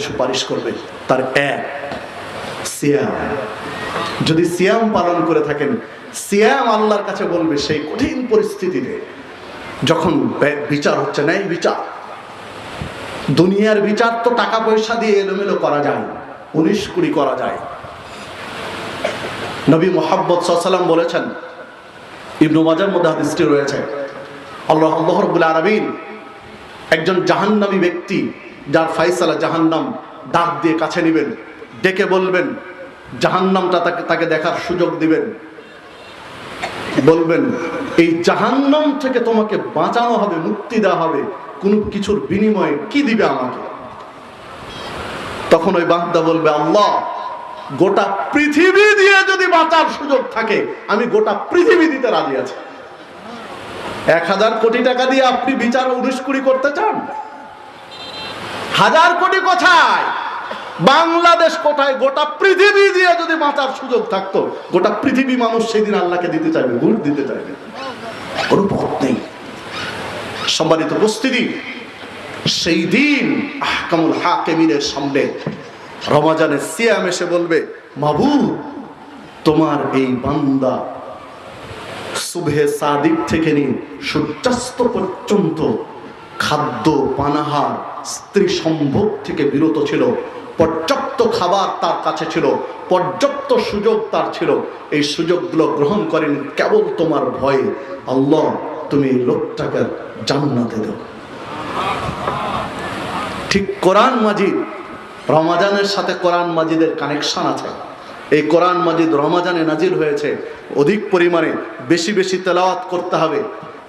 সুপারিশ করবে। তার এক, সিয়াম। যদি সিয়াম পালন করে থাকেন, সিয়াম আল্লাহর কাছে বলবে সেই কঠিন পরিস্থিতিতে, যখন বিচার হচ্ছে, ন্যায় বিচার। দুনিয়ার বিচার তো টাকা পয়সা দিয়ে এলোমেলো করা যায়, উনিশ কুড়ি করা যায়। নবী মোহাম্মদ সাল্লাম বলেছেন, ইবনু মাজার মধ্যে হাদিসটি রয়েছে, আল্লাহ আল্লাহ রব্বুল আরবিন একজন জাহান্নামী ব্যক্তি যার ফাইসালা জাহান্নাম ডাক দিয়ে কাছে নেবেন, ডেকে বলবেন, জাহান্নামটা তাকে তাকে দেখার সুযোগ দিবেন। বলবেন, এই জাহান্নাম থেকে তোমাকে বাঁচানো হবে, মুক্তি দেওয়া হবে, কোনো কিছুর বিনিময়ে কি দিবে আমাকে? তখন ওই বান্দা বলবে, আল্লাহ, গোটা পৃথিবী দিয়ে যদি বাঁচার সুযোগ থাকে, আমি গোটা পৃথিবী দিতে রাজি আছি। এক হাজার কোটি টাকা দিয়ে আপনি বিচার উনিশ কুড়ি করতে চান? হাজার কোটি কোথায়? বাংলাদেশ কোথায়? গোটা পৃথিবী দিয়ে যদি বাঁচার সুযোগ থাকতো, গোটা পৃথিবী মানুষ সেদিন আল্লাহকে দিতে চাইবে ভোট দিতে চাইবে। কোনো পথ নেই। সম্মানিত উপস্থিতি, সেই দিন আহকামুল হাকেমিনের সামনে রমাজানের সিয়াম এসে বলবে, মাবু, তোমার এই বান্দা সুবহে সাদিক থেকে নিয়ে সূর্যাস্ত পর্যন্ত খাদ্য, পানাহার স্ত্রী সম্ভোগ থেকে বিরত ছিল, পর্যাপ্ত খাবার তার কাছে ছিল, পর্যাপ্ত সুযোগ তার ছিল। এই সুযোগগুলো গ্রহণ করেন কেবল তোমার ভয়ে। আল্লাহ, তুমি লোকটাকে জান্নাতে দাও। ঠিক কোরআন মাজিদ, রমাজানের সাথে কোরআন মাজিদের কানেকশন আছে। এই কোরআন মাজিদ রমাজানে নাজিল হয়েছে। অধিক পরিমাণে বেশি বেশি তেলাওয়াত করতে হবে।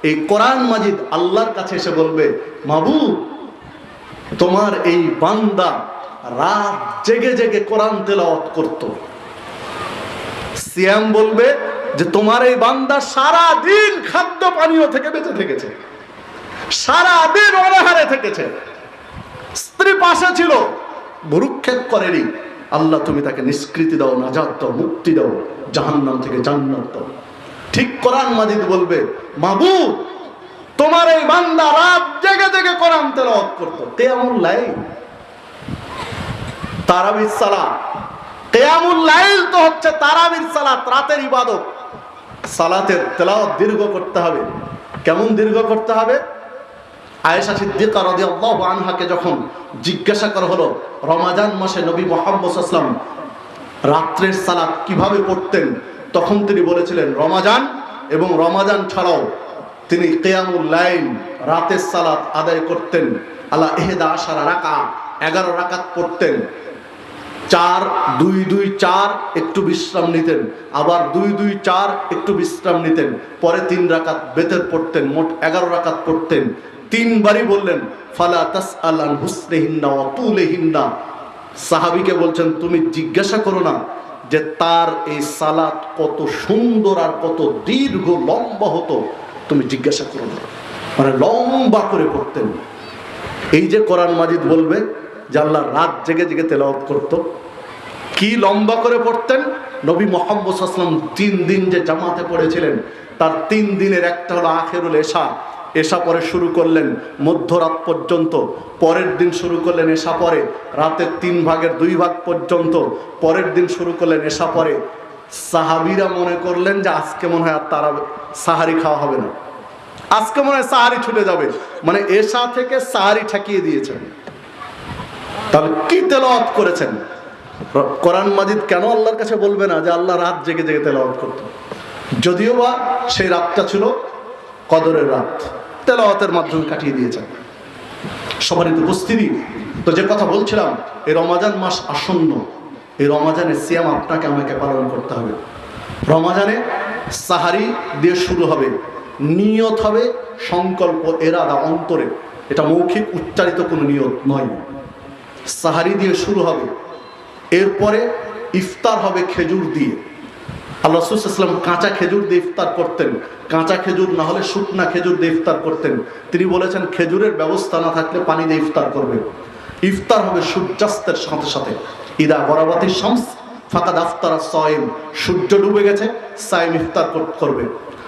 এই কোরআন মাজিদ আল্লাহর কাছে এসে বলবে মাবু তোমার এই বান্দা রাত জেগে জেগে কোরআন তেলাওয়াত করত। সিয়াম বলবে যে, তোমার এই বান্দা সারা দিন খাদ্য পানীয় থেকে বেঁচে থেকেছে। সারা দিন অনাহারে থেকেছে। স্ত্রী পাশে ছিল, ভুরুক্ষেপ করেনি। আল্লাহ, তুমি তাকে নিষ্কৃতি দাও, নাজাত দাও, মুক্তি দাও, জাহান্নাম থেকে জান্নাত দাও। ঠিক কোরআন মাজিদ বলবে মাবু তোমার এই বান্দা রাত জেগে জেগে কোরআন তেলাওয়াত করতো। কেয়ামুল লাইল। তারাবির সালাত। কেয়ামুল লাইল তো হচ্ছে তারাবির সালাত, রাতের ইবাদত। সালাতের তেলাওয়াত দীর্ঘ করতে হবে। কেমন দীর্ঘ করতে হবে? আয়েশা সিদ্দিকা রাদিয়াল্লাহু আনহাকে যখন জিজ্ঞাসা করা হলো, রমাজান মাসে নবী মোহাম্মদ আসলাম রাত্রের সালাত কীভাবে পড়তেন? তখন তিনি বলেছিলেন, রমাজান এবং রমাজান ছাড়াও তিনি কেয়ামুল লাইল, রাতের সালাত আদায় করতেন। আল্লাহ এহেদা আশারা রাকা এগারো রাকাত পড়তেন। চার, দুই দুই, চার, একটু বিশ্রাম নিতেন। আবার দুই দুই, চার, একটু বিশ্রাম নিতেন। পরে তিন রাকাত বেতের পড়তেন, মোট এগারো রাকাত পড়তেন। তিনবারই বললেন, ফালা তাস আলান হুসনেহিন্না অতুলেহিন্না সাহাবিকে বলছেন, তুমি জিজ্ঞাসা করো না যে তার এই সালাত কত সুন্দর আর কত দীর্ঘ লম্বা হতো। তুমি জিজ্ঞাসা করো না। মানে লম্বা করে পড়তেন এই যে কোরআন মাজিদ বলবে যে আল্লাহ রাত জেগে জেগে তেলাওয়াত করতো। কি লম্বা করে পড়তেন? নবী মোহাম্মদ আসলাম তিন দিন যে জামাতে পড়েছিলেন, তার তিন দিনের একটা হলো আখেরুল এশা। এশা পরে শুরু করলেন মধ্যরাত পর্যন্ত। পরের দিন শুরু করলেন এশা পরে। রাতের তিন ভাগের দুই ভাগ পর্যন্ত। পরের দিন শুরু করলেন এশা পরে। সাহাবিরা মনে করলেন যে আজকে মনে হয় আর তারা সাহারি খাওয়া হবে না। আজকে মনে হয় সাহারি ছুটে যাবে। মানে এশা থেকে সাহারি ঠেকিয়ে দিয়েছেন। তাহলে কি তেলাওয়াত করেছেন? কোরআন মাজিদ কেন আল্লাহর কাছে বলবে না যে আল্লাহ রাত জেগে জেগে তেলাওয়াত করত? যদিও বা সেই রাতটা ছিল কদরের রাত। তেলাওয়াতের মাধ্যমে কাটিয়ে দিয়েছেন। সবারই তো উপস্থিতি। তো যে কথা বলছিলাম, এই রমাজান মাস আসন্ন। এই রমাজানের সিয়াম আপনাকে, আমাকে পালন করতে হবে। রমাজানে সাহারি দিয়ে শুরু হবে, নিয়ত হবে সংকল্প, এরাদা, অন্তরে। এটা মৌখিক, উচ্চারিত কোনো নিয়ত নয়। সাহারি দিয়ে শুরু হবে, এরপরে ইফতার হবে খেজুর দিয়ে। আল্লাহ রসুলাম কাঁচা খেজুর দিয়ে ইফতার করতেন। কাঁচা খেজুর না হলে শুকনা খেজুর দিয়ে ইফতার করতেন। তিনি বলেছেন, খেজুরের ব্যবস্থা না থাকলে পানি দিয়ে ইফতার করবে ইফতার হবে সূর্যাস্তের সাথে সাথে। ইদা বরাবাতি শামস ফাঁকা দাফতারা সয়েম, সূর্য ডুবে গেছে সাইম ইফতার কর- করবে।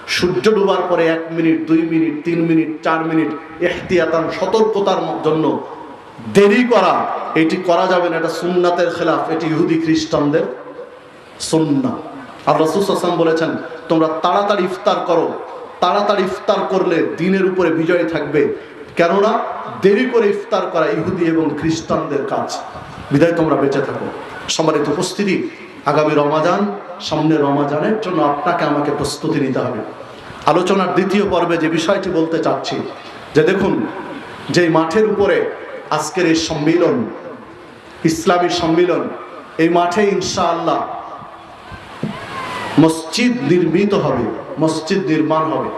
সূর্য ডুবার পরে এক মিনিট, দুই মিনিট, তিন মিনিট, চার মিনিট এহতিয়াতান সতর্কতার জন্য দেরি করা, এটি করা যাবে না, এটা সুন্নাতের খেলাফ, এটি ইহুদি খ্রিস্টানদের সুন্না। আর রসুসাম বলেছেন, তোমরা তাড়াতাড়ি ইফতার করো, তাড়াতাড়ি ইফতার করলে দিনের উপরে বিজয় থাকবে। কেননা, দেরি করে ইফতার করা ইহুদি এবং খ্রিস্টানদের কাজ। বিদায় তোমরা বেঁচে থাকো। সম্মানিত উপস্থিতি, আগামী রমাজান সামনে রমাজানের জন্য আপনাকে আমাকে প্রস্তুতি নিতে হবে। আলোচনার দ্বিতীয় পর্বে যে বিষয়টি বলতে চাচ্ছি, যে দেখুন যে মাঠের উপরে আজকের এই সম্মিলন, ইসলামী সম্মিলন, এই মাঠে ইনশাআল্লাহ মসজিদ নির্মিত হবে, মসজিদ নির্মাণ হবে।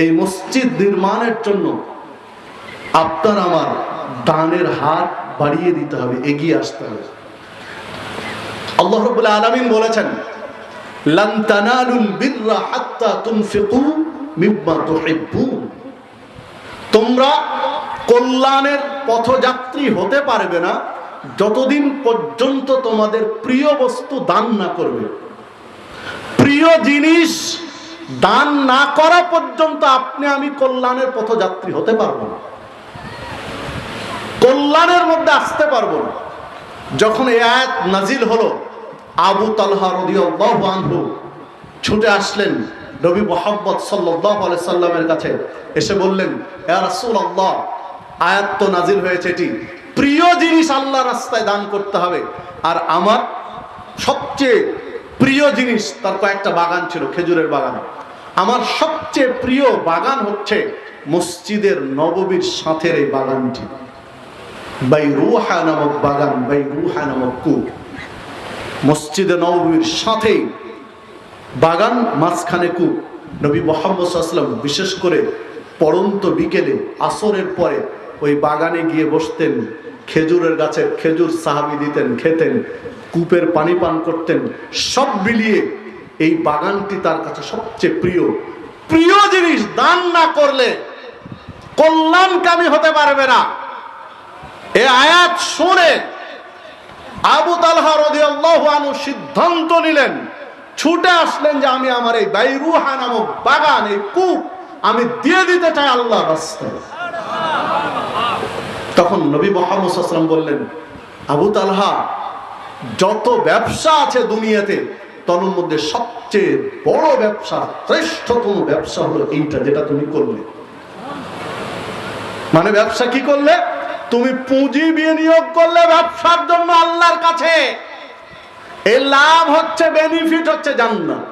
এই মসজিদ নির্মাণের জন্য আপনার আমার দানের হাত বাড়িয়ে দিতে হবে, এগিয়ে আসতে হবে। আল্লাহ রাব্বুল আলামিন বলেছেন তোমরা কল্যাণের পথযাত্রী হতে পারবে না যতদিন পর্যন্ত তোমাদের প্রিয় বস্তু দান না করবে। প্রিয় জিনিস দান না করা পর্যন্ত আপনি আমি কল্যাণের পথযাত্রী হতে পারব না। কল্যাণের মধ্যে আসতে পারব না। যখন এই আয়াত নাজিল হলো, আবু তালহা রাদিয়াল্লাহু ছুটে আসলেন নবী মোহাম্মদ আলাইহি সাল্লামের কাছে। এসে বললেন আয়াত তো নাজিল হয়েছে এটি। প্রিয় জিনিস আল্লাহ রাস্তায় দান করতে হবে। আর আমার সবচেয়ে প্রিয় জিনিস, তার কয়েকটা বাগান ছিল, খেজুরের বাগান। আমার সবচেয়ে প্রিয় বাগান হচ্ছে মসজিদের নববীর সাথের এই বাগানটি। বাই রুহা নামক বাগান বাই রুহা নামক কূপ। মসজিদে নববীর সাথেই বাগান মাঝখানে কূপ। নবী মোহাম্মদ আসলাম বিশেষ করে পড়ন্ত বিকেলে আসরের পরে ওই বাগানে গিয়ে বসতেন, খেজুরের গাছের খেজুর সাহাবি দিতেন, খেতেন, কূপের পানি পান করতেন, সব মিলিয়ে এই বাগানটি তার কাছে সবচেয়ে প্রিয়। প্রিয় জিনিস, দান না করলে কল্যাণকামী হতে পারবে না। এ আয়াত শুনে আবু তালহা রাদিয়াল্লাহু আনহু সিদ্ধান্ত নিলেন, ছুটে আসলেন যে আমি আমার এই বাইরুহা নামক বাগান, এই কূপ আমি দিয়ে দিতে চাই রাস্তায়। তখন নবী মোহাম্মদ বললেন, আবু তালহা, যত ব্যবসা আছে দুনিয়াতে তন্মধ্যে মধ্যে সবচেয়ে বড় ব্যবসা, শ্রেষ্ঠতম ব্যবসা হলো এইটা যেটা তুমি করলে। মানে ব্যবসা কি করলে? তুমি পুঁজি বিনিয়োগ করলে ব্যবসার জন্য আল্লাহর কাছে। এই লাভ হচ্ছে বেনিফিট হচ্ছে জান্নাত।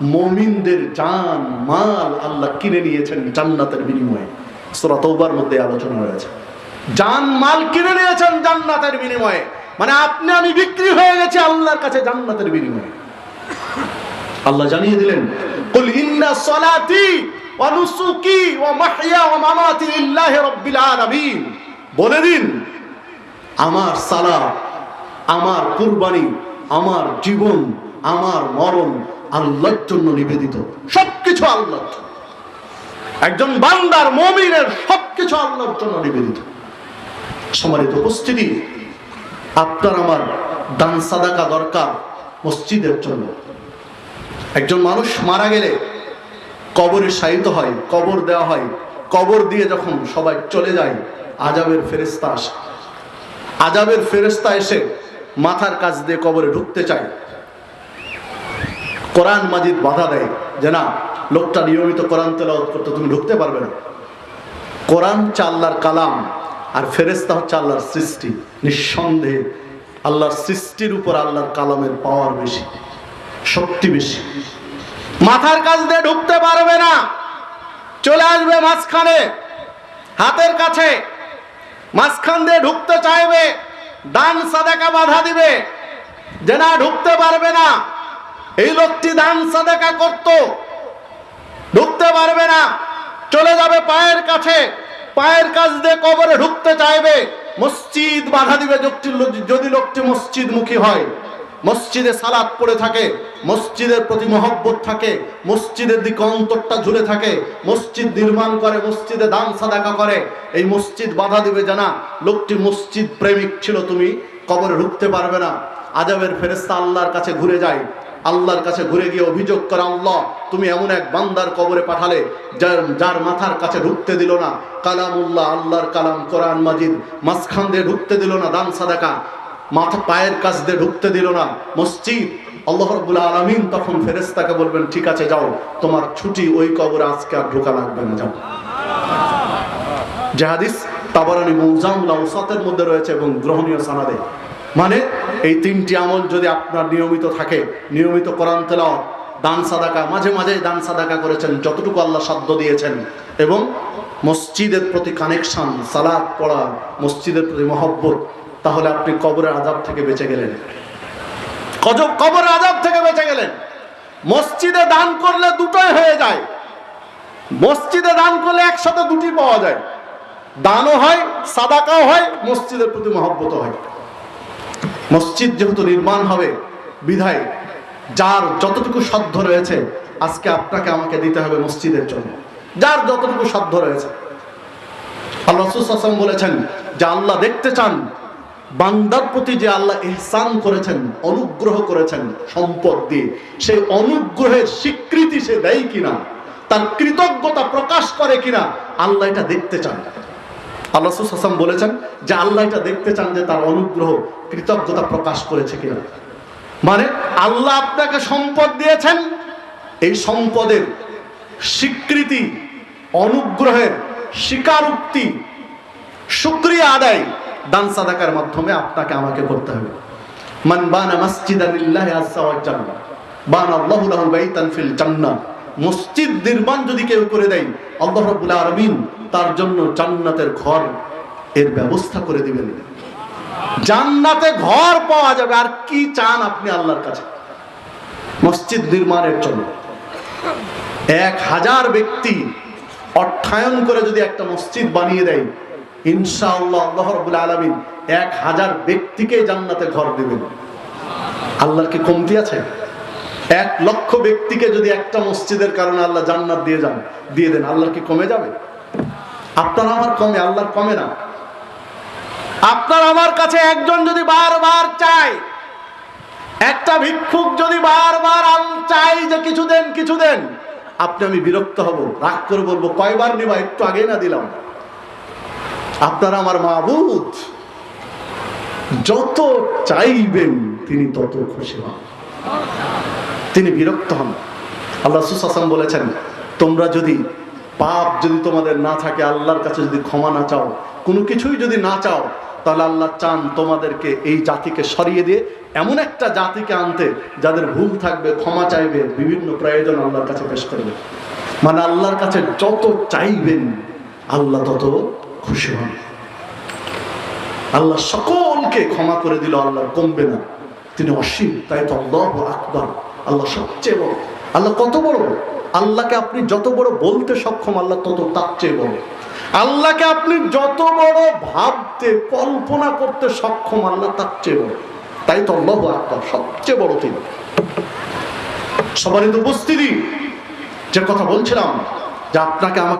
মুমিনদের জান, মাল আল্লাহ কিনে নিয়েছেন বিনিময়ে। মধ্যে আলোচনা জান, মাল কিনে নিয়েছেন জান্নাতের বিনিময়ে। মানে আপনি, আমি বিক্রি হয়ে গেছি আল্লাহর কাছে জান্নাতের বিনিময়ে। আল্লাহ জানিয়ে দিলেন, কুল ইন্না সলাতি ওয়া নুসুকি ওয়া মাহইয়া ওয়া মামাতি লিল্লাহি রাব্বিল আলামিন। বলে দিন, আমার সালাত, আমার কুরবানি, আমার জীবন, আমার মরণ আল্লাহর জন্য নিবেদিত। সবকিছু আল্লাহর একজন বান্দার মমিনের সবকিছু আল্লাহর জন্য নিবেদিত। সমানিত উপস্থিতি, আপনার আমার দান সাদাকা দরকার মসজিদের জন্য। একজন মানুষ মারা গেলে কবরে শায়িত হয়, কবর দেওয়া হয়, কবর দিয়ে যখন সবাই চলে যায়, আজাবের ফেরেস্তা আসে। আজাবের ফেরেস্তা এসে মাথার কাজ দিয়ে কবরে ঢুকতে চায়। কোরআন মাজিদ বাধা দেয় যে না, লোকটা নিয়মিত কোরআন তেলাওয়াত করতে তুমি ঢুকতে পারবে না। কোরআন হচ্ছে আল্লাহর কালাম আর ফেরেস্তা হচ্ছে আল্লাহর সৃষ্টি। নিঃসন্দেহে আল্লাহর সৃষ্টির উপর আল্লাহর কালামের পাওয়ার বেশি, শক্তি বেশি। মাথার কাছ দিয়ে ঢুকতে পারবে না। চলে আসবে মাঝখানে, হাতের কাছে। মাঝখান দিয়ে ঢুকতে চাইবে দান সাদাকা বাধা দিবে। যে না ঢুকতে পারবে না, এই লোকটি দান সাদাকা করত। ঢুকতে পারবে না, চলে যাবে পায়ের কাছে। পায়ের কাছ দিয়ে কবরে ঢুকতে চাইবে, মসজিদ বাধা দিবে যদি লোকটি মসজিদ মুখী হয়। মসজিদে সালাত পড়ে থাকে, মসজিদের প্রতি মহব্বত থাকে, মসজিদের দিকে অন্তরটা ঝুলে থাকে, মসজিদ নির্মাণ করে, মসজিদে দান সাদাকা করে, এই মসজিদ বাধা দিবে জানা, লোকটি মসজিদ প্রেমিক ছিল তুমি, কবরে ঢুকতে পারবে না, আজাবের ফেরেস্তা আল্লাহর কাছে ঘুরে যায়, আল্লাহর কাছে ঘুরে গিয়ে অভিযোগ করে, আল্লাহ, তুমি এমন এক বান্দার কবরে পাঠালে, যার যার মাথার কাছে ঢুকতে দিল না। কালামুল্লাহ, আল্লাহর কালাম কোরআন মাজিদ, মাঝখান দিয়ে ঢুকতে দিল না দান সাদাকা। মাথা পায়ের কাছ দিয়ে ঢুকতে দিল না। মসজিদ, আল্লাহ রব্বুল আলমিন তখন ফেরেস্তাকে বলবেন, ঠিক আছে, যাও। তোমার ছুটি ওই কবরে আজকে আর ঢোকা লাগবে না, যাও। যে হাদিস তাবারানি মৌজামুল আউসাতের মধ্যে রয়েছে এবং গ্রহণীয় সানাদে। মানে এই তিনটি আমল যদি আপনার নিয়মিত থাকে, নিয়মিত কোরআন তেলাওয়াত, দান সাদাকা, মাঝে মাঝে দান সাদাকা করেছেন, যতটুকু আল্লাহ সাধ্য দিয়েছেন, এবং মসজিদের প্রতি কানেকশন সালাদ পড়া, মসজিদের প্রতি মহব্বত তাহলে আপনি কবরের আজাব থেকে বেঁচে গেলেন। কজব কবরের আজাব থেকে বেঁচে গেলেন। মসজিদে দান করলে দুটোই হয়ে যায়। মসজিদে দান করলে একসাথে দুটি পাওয়া যায়। দানও হয়, সাদাকাও হয়, মসজিদের প্রতি মহব্বত হয়। মসজিদ যেহেতু নির্মাণ হবে, বিধায় যার যতটুকু সাধ্য রয়েছে, আজকে আপনাকে আমাকে দিতে হবে মসজিদের জন্য। যার যতটুকু সাধ্য রয়েছে। আল্লাহ বলেছেন যে আল্লাহ দেখতে চান বান্দার প্রতি যে আল্লাহ ইহসান করেছেন, অনুগ্রহ করেছেন সম্পদ দিয়ে, সেই অনুগ্রহের স্বীকৃতি সে দেয় কিনা, তার কৃতজ্ঞতা প্রকাশ করে কিনা, আল্লাহ এটা দেখতে চান। আল্লাহ হাসান বলেছেন যে আল্লাহ এটা দেখতে চান যে তার অনুগ্রহ, কৃতজ্ঞতা প্রকাশ করেছে কিনা। মানে আল্লাহ আপনাকে সম্পদ দিয়েছেন, এই সম্পদের স্বীকৃতি, অনুগ্রহের স্বীকারোক্তি, শুক্রিয়া আদায় দান সাদাকার মাধ্যমে আপনাকে আমাকে করতে হবে। মান বানা মাসজিদান লিল্লাহি আযজা ওয়া জাল্লা, বানা আল্লাহু লাহু বাইতান ফিল জান্নাহ। মসজিদ নির্মাণ যদি কেউ করে দেয়, আল্লাহ রাব্বুল আলামিন তার জন্য জান্নাতের ঘর এর ব্যবস্থা করে দিবেন। জান্নাতে ঘর পাওয়া যাবে, আর কি চান আপনি আল্লাহর কাছে? মসজিদ নির্মাণের জন্য। এক হাজার ব্যক্তি অর্থায়ন করে যদি একটা মসজিদ বানিয়ে দেয় এক হাজার ব্যক্তিকে ঘর কি কমতি আছে? এক লক্ষ ব্যক্তিকে যদি একটা মসজিদের কারণে আল্লাহ জান্নাত দিয়ে যান, দিয়ে দেন, আল্লাহর কি কমে যাবে? আপনার আমার কমে, আল্লাহর কমে না। আপনার আমার কাছে একজন যদি বারবার চায়, একটা ভিক্ষুক যদি বারবার চাই যে কিছু দেন কিছু দেন, আপনি আমি বিরক্ত হব, রাগ করে বলব, কয়বার নিবা, একটু আগে না দিলাম। আপনার আমার মাহবুদ যত চাইবেন, তিনি তত খুশি হন। তিনি বিরক্ত হন। আল্লাহ সুসাসাম বলেছেন, তোমরা যদি পাপ যদি তোমাদের না থাকে, আল্লাহর কাছে যদি ক্ষমা না চাও, কোনো কিছুই যদি না চাও, তাহলে আল্লাহ চান তোমাদেরকে এই জাতিকে সরিয়ে দিয়ে এমন একটা জাতিকে আনতে, যাদের ভুল থাকবে, ক্ষমা চাইবে, বিভিন্ন প্রয়োজন আল্লাহর কাছে পেশ করবে। মানে আল্লাহর কাছে যত চাইবেন, আল্লাহ তত খুশি হন। আল্লাহ সকলকে ক্ষমা করে দিল আল্লাহ কমবে না। তিনি অসীম, তাই তো আল্লাহ আকবর। আল্লাহ সবচেয়ে বড়। আল্লাহ কত বড়? আল্লাহকে আপনি যত বড় বলতে সক্ষম, আল্লাহ তত তার চেয়ে বড়। আল্লাহকে আপনি যত বড় ভাবতে, কল্পনা করতে সক্ষম, আল্লাহ তার চেয়ে বড়। তাই তো আল্লাহ আকবর, সবচেয়ে বড় তিনি। সবারই তো উপস্থিতি। যে কথা বলছিলাম, যে আপনাকে আমাকে